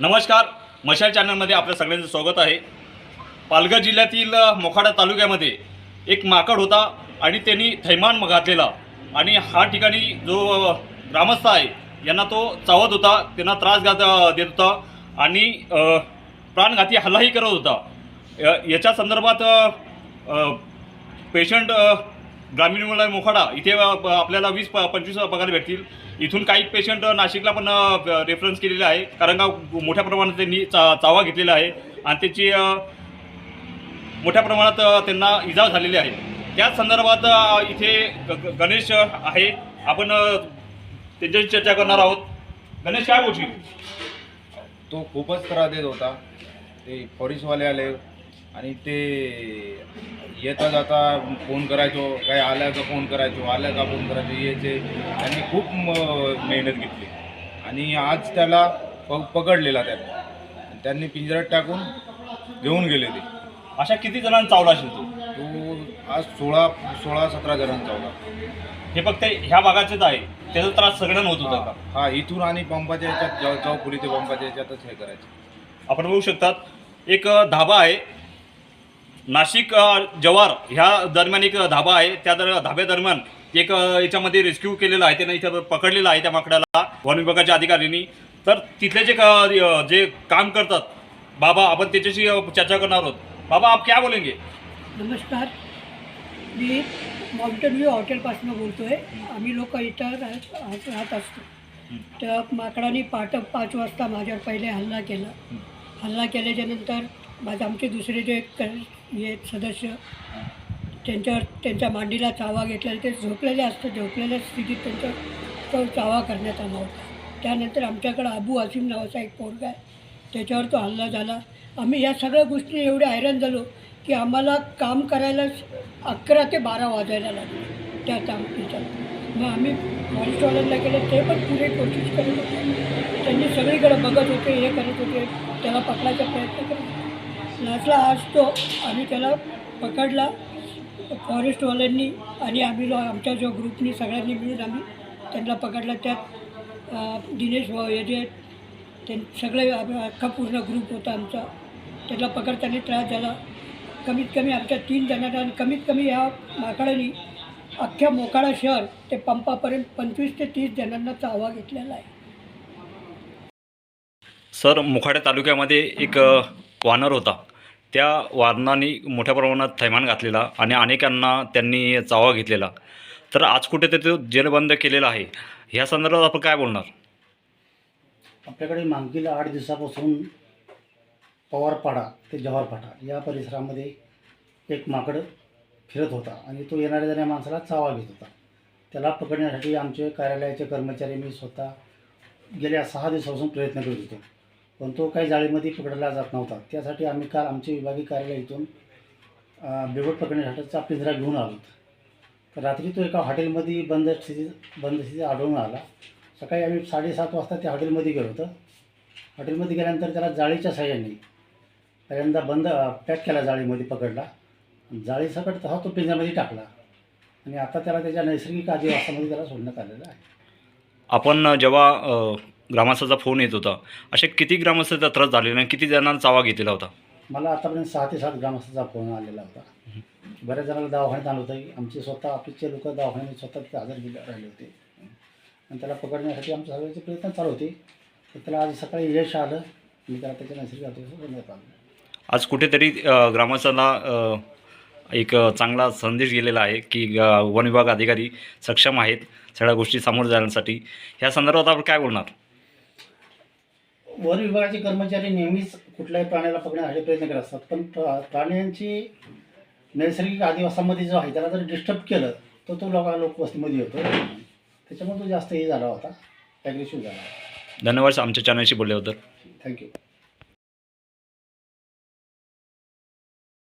नमस्कार मशाल चॅनलमध्ये आपल्या सगळ्यांचं स्वागत आहे. पालघर जिल्ह्यातील मोखाडा तालुक्यामध्ये एक माकड होता आणि त्यांनी थैमान घातलेला. आणि हा ठिकाणी जो ग्रामस्थ आहे यांना तो चावत होता त्यांना त्रास घात देत होता आणि प्राणघाती हल्लाही करत होता. याच्या संदर्भात पेशंट ग्रामीण रुग्णालय मोखाडा इथे आपल्याला वीस प पंचवीस पगार भेटतील. इथून काही पेशंट नाशिकला पण रेफरन्स केलेला आहे. कारण का मोठ्या प्रमाणात त्यांनी चा चावा घेतलेला आहे. आणि त्याची मोठ्या प्रमाणात त्यांना इजा झालेली आहे. त्याच संदर्भात इथे ग- गणेश आहे. आपण त्यांच्याशी चर्चा करणार आहोत. गणेश काय बोलशील? तो खूपच त्रास देत होता. ते फॉरेस्टवाले आले. आणि ते येता जाता फोन करायचो काय आलं का फोन करायचो आलं का फोन करायचो यायचे त्यांनी खूप मेहनत घेतली. आणि आज त्याला प पकडलेला त्यांनी. त्यांनी पिंजऱ्यात टाकून घेऊन गेले ते. अशा किती जणांना चावला असेल तू? तो आज सोळा सोळा सतरा जणांचा होता हे फक्त ह्या भागाचेच आहे. त्याचा त्रास सगळ्यांना होत होता का? हा इथून आणि पंपाच्या याच्यात जाऊ चौफुली ते पंपाच्या याच्यातच हे करायचं. आपण बघू शकतात एक धाबा आहे. नाशिक अ, जव्हार ह्या दरम्यान एक धाबा आहे. त्या दर धाब्यादरम्यान एक याच्यामध्ये रेस्क्यू केलेला आहे. त्यांना इथं पकडलेलं आहे त्या माकडाला वन विभागाच्या अधिकाऱ्यांनी. तर तिथले जे क- जे काम करतात बाबा आपण त्याच्याशी चर्चा करणार आहोत. बाबा आप क्या बोलेंगे? नमस्कार. मी माउंटेन व्ह्यू हॉटेलपासून बोलतो आहे आम्ही लोक इथं राहत असतो. त्या माकडाने पाट पाच वाजता माझ्यावर पहिले हल्ला केला. हल्ला केल्याच्यानंतर माझे आमचे दुसरे जे क हे सदस्य त्यांच्यावर त्यांच्या मांडीला चावा घेतलेला ते झोपलेले असतं झोपलेल्या स्थितीत त्यांचा तो चावा करण्यात आला होता. त्यानंतर आमच्याकडं अबू असिम नावाचा एक पोरगा आहे. त्याच्यावर तो हल्ला झाला. आम्ही या सगळ्या गोष्टी एवढे हैराण झालो की आम्हाला काम करायला अकरा ते बारा वाजायला लागले. त्या त्याच्यात. मग आम्ही फॉरेस्टवाल्यांना केलं ते पण पुढे कोशिश करत होते. त्यांनी सगळीकडे बघत होते हे करत होते. त्याला पकडायचा प्रयत्न करत असतो आज तो. आम्ही त्याला पकडला. फॉरेस्टवाल्यांनी आणि आम्ही आमच्या जो ग्रुपनी सगळ्यांनी मिळून आम्ही त्यांना पकडला. त्यात दिनेश भाऊ याचे जे सगळे आम्ही अख्खा पूर्ण ग्रुप होता आमचा. त्यांना पकडताना त्रास झाला. कमीत कमी आमच्या तीन जणांना आणि कमीत कमी या माकडाने अख्ख्या मोकाळा शहर ते पंपापर्यंत पंचवीस ते तीस जणांना चावा घेतलेला आहे. सर मोखाड्या तालुक्यामध्ये एक वानर होता. त्या वारणाने मोठ्या प्रमाणात थैमान घातलेला आणि अनेकांना त्यांनी चावा घेतलेला. तर आज कुठेतरी तो जेलबंद केलेला आहे. ह्या संदर्भात आपण काय बोलणार? आपल्याकडे मागील आठ दिवसापासून पवारपाडा ते जव्हारपाडा या परिसरामध्ये एक माकड फिरत होता आणि तो येणाऱ्या जाण्या माणसाला चावा घेत होता. त्याला पकडण्यासाठी आमचे कार्यालयाचे कर्मचारी मी स्वतः गेल्या सहा दिवसापासून प्रयत्न करत होतो. पण तो काही जाळीमध्ये पकडला जात नव्हता. त्यासाठी आम्ही काल आमचे विभागीय कार्यालय इथून बिबट पकडण्यासाठीचा पिंजरा घेऊन आलो तर रात्री तो एका हॉटेलमध्ये बंद स्थितीत बंद स्थितीत आढळून आला. सकाळी आम्ही साडेसात वाजता त्या हॉटेलमध्ये गेलो होतो. हॉटेलमध्ये गेल्यानंतर त्याला जाळीच्या साह्याने पहिल्यांदा बंद पॅक केला जाळीमध्ये पकडला. जाळीसकट तसा तो पिंजऱ्यामध्ये टाकला. आणि आता त्याला त्याच्या नैसर्गिक आदिवासामध्ये त्याला सोडण्यात आलेलं आहे. आपण जेव्हा ग्रामस्थाचा फोन येत होता. असे किती ग्रामस्थाचा त्रास झालेला आणि किती जणांना चावा घेतलेला होता? मला आतापर्यंत सहा ते सात ग्रामस्थाचा फोन आलेला होता. बऱ्याच जणांना दवाखान्यात आणलं होतं. आमचे स्वतः ऑफिसचे लोक दवाखान्यात स्वतः तिथे हजर गेले राहिले होते. आणि त्याला पकडण्यासाठी आमचे सगळ्याचे प्रयत्न चालू होते. तर त्याला आज सकाळी यश आलं. आणि त्याला त्याच्या नैसर्गिक आलं. आज कुठेतरी ग्रामस्थांना एक चांगला संदेश गेलेला आहे की वन विभाग अधिकारी सक्षम आहेत सगळ्या गोष्टी सामोरं जाण्यासाठी. ह्या संदर्भात आपण काय बोलणार? वन विभागाचे कर्मचारी नेहमीच कुठल्याही प्राण्याला पकडण्यासाठी प्रयत्न करत असतात. पण प्रा- प्राण्यांची नैसर्गिक आदिवासामध्ये जो आहे त्याला जर डिस्टर्ब केलं तर तो लोक लोकवस्तीमध्ये येतो. त्याच्यामुळे तो जास्त हे झाला होता. ॲग्रेसिव्ह झाला धन्यवाद आमच्या चॅनलशी बोलल्याबद्दल. थँक्यू